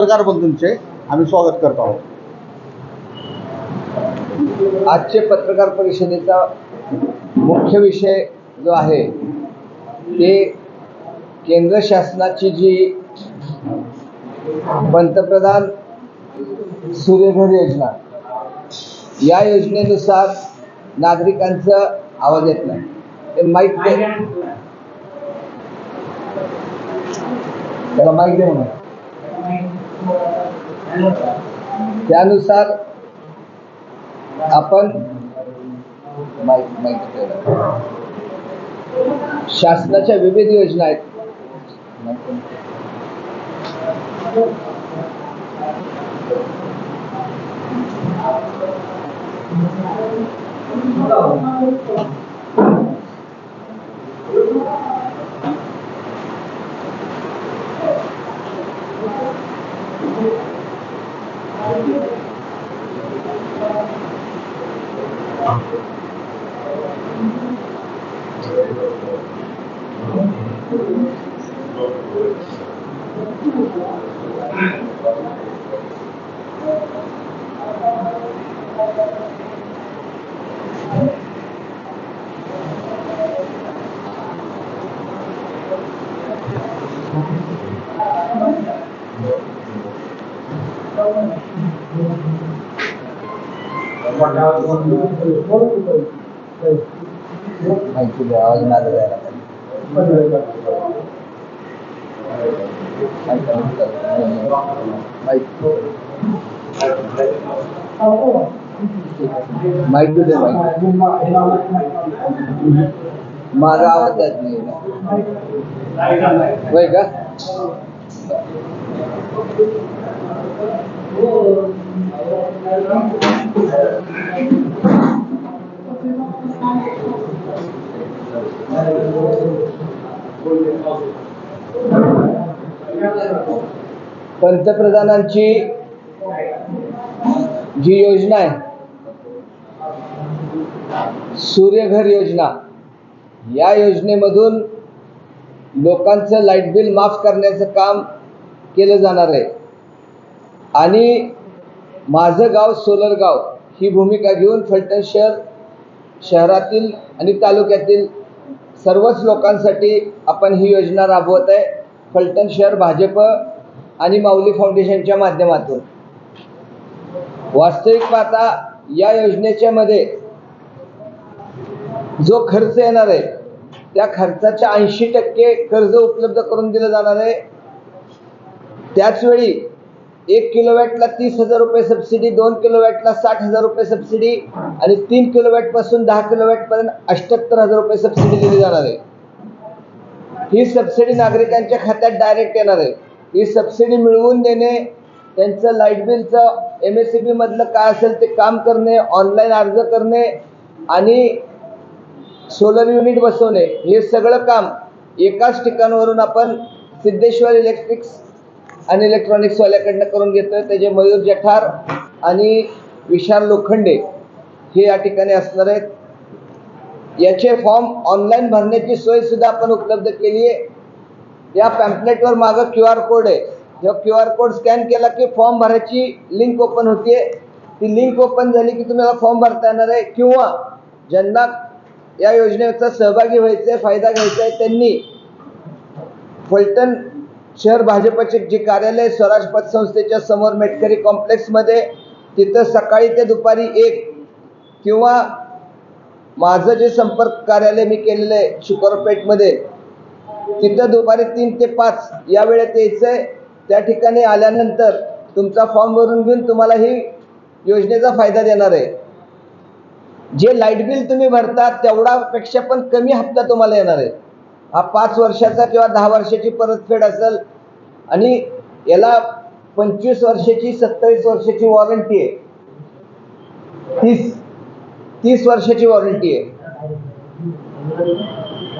पत्रकार बंधूंचे आम्ही स्वागत करतो आहोत. आजचे पत्रकार परिषदेचा मुख्य विषय जो आहे ते केंद्र शासनाची जी पंतप्रधान सूर्यघर योजना या योजनेनुसार नागरिकांचा आवाज येत नाही. ते माईक त्याला माहिती म्हणून. त्यानुसार आपण शासनाच्या विविध योजना आहेत. माहिती द्या आवाज माझा द्यायला पाहिजे. माईक माईक दे माझा आवाज येत नाही. होय का? पंतप्रधानांची जी योजना आहे सूर्यघर योजना या योजनेमधून लोकांचं लाइट बिल माफ करण्याचं काम केलं जाणार आहे. आणि माझं गाव सोलर गाव ही भूमिका घेऊन फलटण शहर शहरातील आणि तालुक्यातील सर्वच लोकांसाठी आपण ही योजना राबवत आहे. फलटण शहर भाजप आणि माऊली फाउंडेशनच्या माध्यमातून. वास्तविक पाहता या योजनेच्या मध्ये जो खर्च येणार आहे त्या खर्चाच्या ऐंशी टक्के कर्ज उपलब्ध करून दिलं जाणार आहे. त्याचवेळी एक किलोवॅटला तीस हजार रुपये सबसिडी दोन किलोवॅटला साठ हजार रुपये सबसिडी आणि तीन किलोवॅटपासून दहा किलोवॅट पर्यंत अठ्याहत्तर हजार रुपये सबसिडी दिली जाणार आहे. ही सबसिडी नागरिकांच्या खात्यात डायरेक्ट येणार आहे. ही सबसिडी मिळवून देणे त्यांचं लाइट बिलचं एम एस सी बी मधलं काय असेल ते काम करणे ऑनलाईन अर्ज करणे आणि सोलर युनिट बसवणे हे सगळं काम एकाच ठिकाणावरून आपण सिद्धेश्वर इलेक्ट्रिक्स आणि इलेक्ट्रॉनिक्सवाल्याकडनं करून घेतोय. त्याचे मयूर जठार आणि विशाल लोखंडे हे या ठिकाणी असणार आहेत. याचे फॉर्म ऑनलाईन भरण्याची सोय सुद्धा आपण उपलब्ध केली आहे. या पॅम्पलेटवर मागं क्यू आर कोड आहे. जेव्हा क्यू आर कोड स्कॅन केला की फॉर्म भरायची लिंक ओपन होते ती लिंक ओपन झाली की तुम्हाला फॉर्म भरता येणार आहे. किंवा ज्यांना या योजनेचा सहभागी व्हायचा आहे फायदा घ्यायचा आहे त्यांनी फलटण शहर भाजपचे जे कार्यालय स्वराज पतसंस्थेच्या समोर मेटकरी कॉम्प्लेक्समध्ये तिथं सकाळी ते दुपारी एक किंवा माझं जे संपर्क कार्यालय मी केलेलं आहे शुक्रपेठमध्ये तिथं दुपारी तीन ते पाच या वेळेत यायचं आहे त्या ठिकाणी आल्यानंतर तुमचा फॉर्म भरून घेऊन तुम्हाला ही योजनेचा फायदा देणार आहे. जे लाइट बिल तुम्ही भरता तेवढापेक्षा पण कमी हप्ता तुम्हाला येणार आहे. हा पाच वर्षाचा किंवा दहा वर्षाची परतफेड असेल आणि याला पंचवीस वर्षाची सत्तावीस वर्षाची वॉरंटी आहे. तीस तीस वर्षाची वॉरंटी आहे.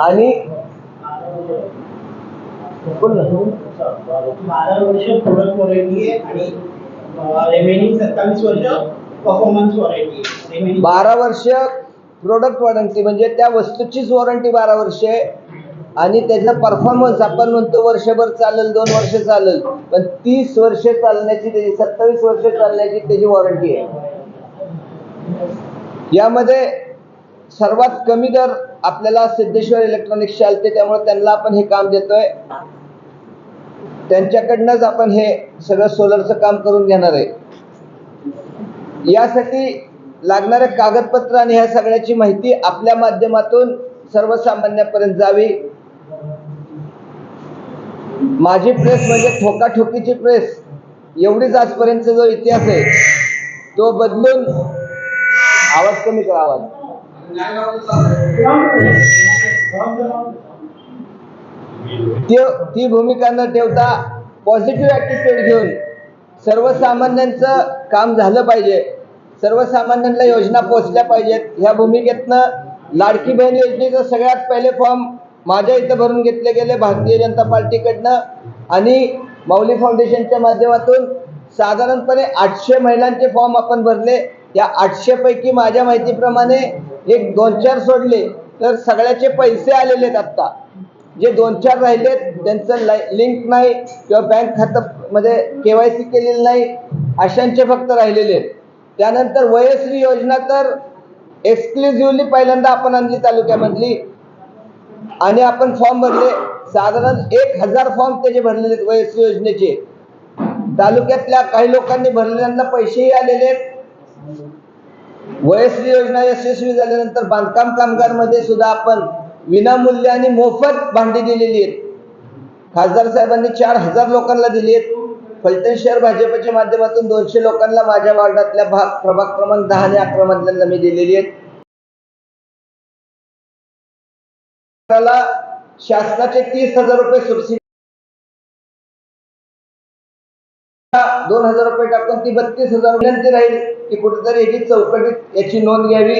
आणि. बारा वर्ष प्रोडक्ट वॉरंटी आहे आणि रिमेनिंग सत्तावीस वर्ष परफॉर्मन्स वॉरंटी आहे. रिमेनिंग बारा वर्ष प्रोडक्ट वॉरंटी म्हणजे त्या वस्तूचीच वॉरंटी बारा वर्ष आहे आणि त्याचा परफॉर्मन्स आपण म्हणतो वर्षभर चालेल दोन वर्ष चालेल. पण तीस वर्ष चालण्याची त्याची सत्तावीस वर्ष चालण्याची त्याची वॉरंटी आहे. यामध्ये सर्वात कमी दर आपल्याला सिद्धेश्वर इलेक्ट्रॉनिक्स चालते त्यामुळे त्यांना आपण हे काम देतोय. त्यांच्याकडनंच आपण हे सगळं सोलरचं काम करून घेणार आहे. यासाठी लागणारे कागदपत्र आणि ह्या सगळ्याची माहिती आपल्या माध्यमातून सर्वसामान्यापर्यंत जावी. माझी प्रेस म्हणजे ठोकाठोकीची प्रेस एवढीच आजपर्यंतचा जो इतिहास आहे तो बदलून आवाज कमी करा आवाज. ती भूमिका न ठेवता पॉझिटिव्ह ॲटिट्यूड घेऊन सर्वसामान्यांचं काम झालं पाहिजे. सर्वसामान्यांना योजना पोहोचल्या पाहिजेत. ह्या भूमिकेतनं लाडकी बहीण योजनेचं सगळ्यात पहिले फॉर्म माझ्या इथं भरून घेतले गेले भारतीय जनता पार्टीकडनं. आणि माऊली फाउंडेशनच्या माध्यमातून साधारणपणे आठशे महिलांचे फॉर्म आपण भरले. या आठशे पैकी माझ्या माहितीप्रमाणे एक दोन चार सोडले तर सगळ्याचे पैसे आलेले आहेत आत्ता. जे दोन चार राहिलेत त्यांचं लिंक नाही किंवा बँक खातं म्हणजे मध्ये केवायसी केलेलं नाही अशांचे फक्त राहिलेले आहेत. त्यानंतर वयश्री योजना तर एक्सक्लुझिव्हली पहिल्यांदा आपण आणली तालुक्यामधली. आणि आपण फॉर्म भरले साधारण एक हजार फॉर्म त्याचे भरलेले आहेत वयश्री योजनेचे. तालुक्यातल्या काही लोकांनी भरलेल्यांना पैसेही आलेले आहेत. वयश्री योजना यशस्वी झाल्यानंतर बांधकाम कामगारमध्ये सुद्धा आपण विनामूल्य आणि मोफत भांडी दिलेली आहेत. खासदार साहेबांनी चार हजार लोकांना दिली आहेत. फलटण शहर भाजपच्या माध्यमातून दोनशे लोकांना माझ्या वार्डातल्या भाग प्रभाग क्रमांक दहा आणि अकरा मधल्यांना मी दिलेली आहेत. त्याला शासनाचे तीस हजार रुपये सबसिडी दोन हजार रुपये टाकून ती बत्तीस हजार विनंती राहील की कुठेतरी याची चौकटीत याची नोंद घ्यावी.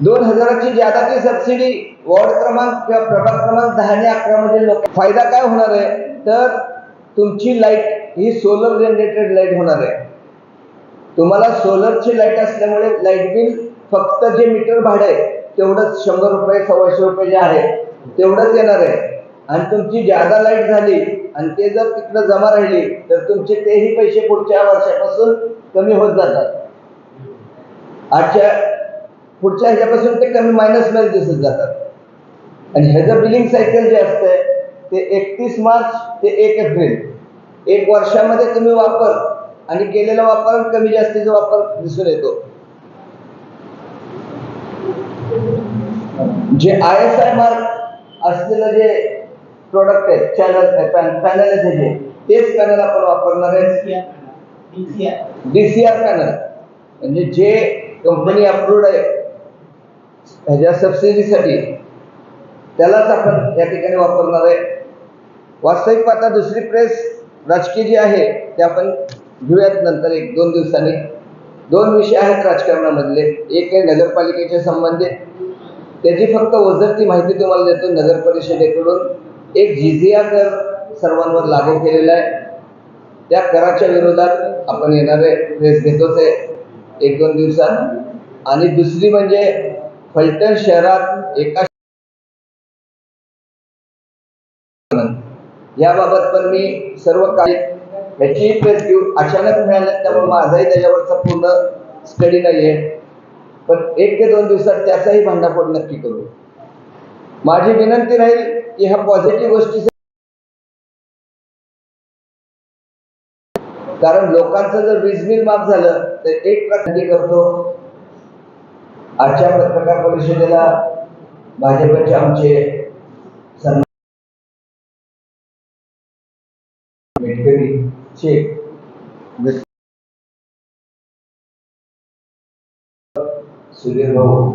दोन हजाराची जादाची सबसिडी वॉर्ड क्रमांक किंवा प्रभाग क्रमांक दहा आणि अकरा मध्ये लोक फायदा काय होणार आहे? तर तुमची लाइट ही सोलर जनरेटेड लाइट होणार आहे. तुम्हाला सोलरची लाइट असल्यामुळे लाइट बिल फक्त जे मीटर भाडं आहे तेवढंच शंभर रुपये सव्वाशे रुपये जे आहे तेवढंच येणार आहे. आणि तुमची ज्यादा लाइट झाली आणि ते जर तिकडं जमा राहिली तर तुमचे तेही पैसे पुढच्या वर्षापासून कमी होत जातात. आजच्या पुढच्या ह्याच्यापासून ते कमी मायनसमध्ये दिसत जातात. आणि ह्याचं बिलिंग सायकल जे असतंय ते एकतीस मार्च ते एक एप्रिल. एक वर्षामध्ये तुम्ही वापर आणि केलेला वापर कमी जास्तीचा वापर दिसून येतो. जे आय एस आय मार्क असलेलं जे प्रोडक्ट आहे चॅनल पॅनल आहे त्याचे तेच पॅनल आपण वापरणार आहे. डीसीआर पॅनल म्हणजे जे कंपनी अप्रूव्ड आहे ह्याच्या सबसिडीसाठी त्यालाच आपण या ठिकाणी वापरणार आहे. वास्तविक पाहता दुसरी प्रेस राजकीय जी आहे ते आपण घेऊयात नंतर एक दोन दिवसांनी. दोन विषय आहेत राजकारणामधले. एक आहे नगरपालिकेच्या संबंधित त्याची फक्त ओझरती माहिती तुम्हाला देतो नगर परिषदेकडून. एक जिझिया कर सर्वांवर लागू केलेला आहे. त्या कराच्या विरोधात आपण येणारे प्रेस घेतोच आहे एक दोन दिवसात. आणि दुसरी म्हणजे फलटण शहरात एका याबाबत पण मी सर्व काही ह्याची प्रेस घेऊन अचानक मिळाल्या त्यामुळे माझाही त्याच्यावरचा पूर्ण स्टडी नाही आहे पण एक ते दोन दिवसात त्याचाही भांडाफोड नक्की करू. माझी विनंती राहील की ह्या पॉझिटिव्ह गोष्टी कारण लोकांचं जर वीज बिल माफ झालं तर एक प्रकारे करतो. आजच्या पत्रकार परिषदेला भाजपचे आमचे सन्मान शेख सुधीर भाऊ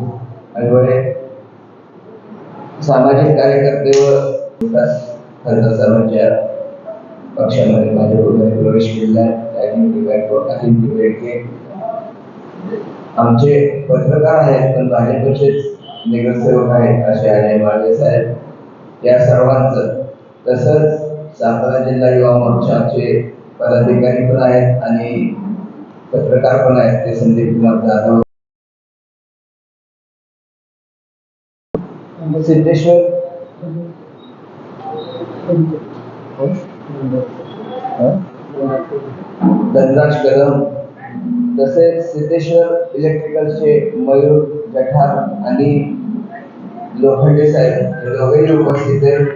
ऐवळे सामाजिक कार्यकर्ते व खासदार सर्वांच्या पक्षामध्ये भाजपमध्ये प्रवेश केलेला आहे. अजिंक्य बेडके आमचे पत्रकार आहेत पण भाजपचेच नगरसेवक आहेत असे अजय माळवे साहेब. या सर्वांचं तसंच सातारा जिल्हा युवा मोर्चाचे पदाधिकारी पण आहेत आणि पत्रकार पण आहेत ते संदीप कुमार जाधव सिद्धेश्वर धनराज कदम। तसेच सिद्धेश्वर इलेक्ट्रिकलचे मयूर जठार आणि लोखंडे साहेब. हे दोघेही उपस्थित आहेत.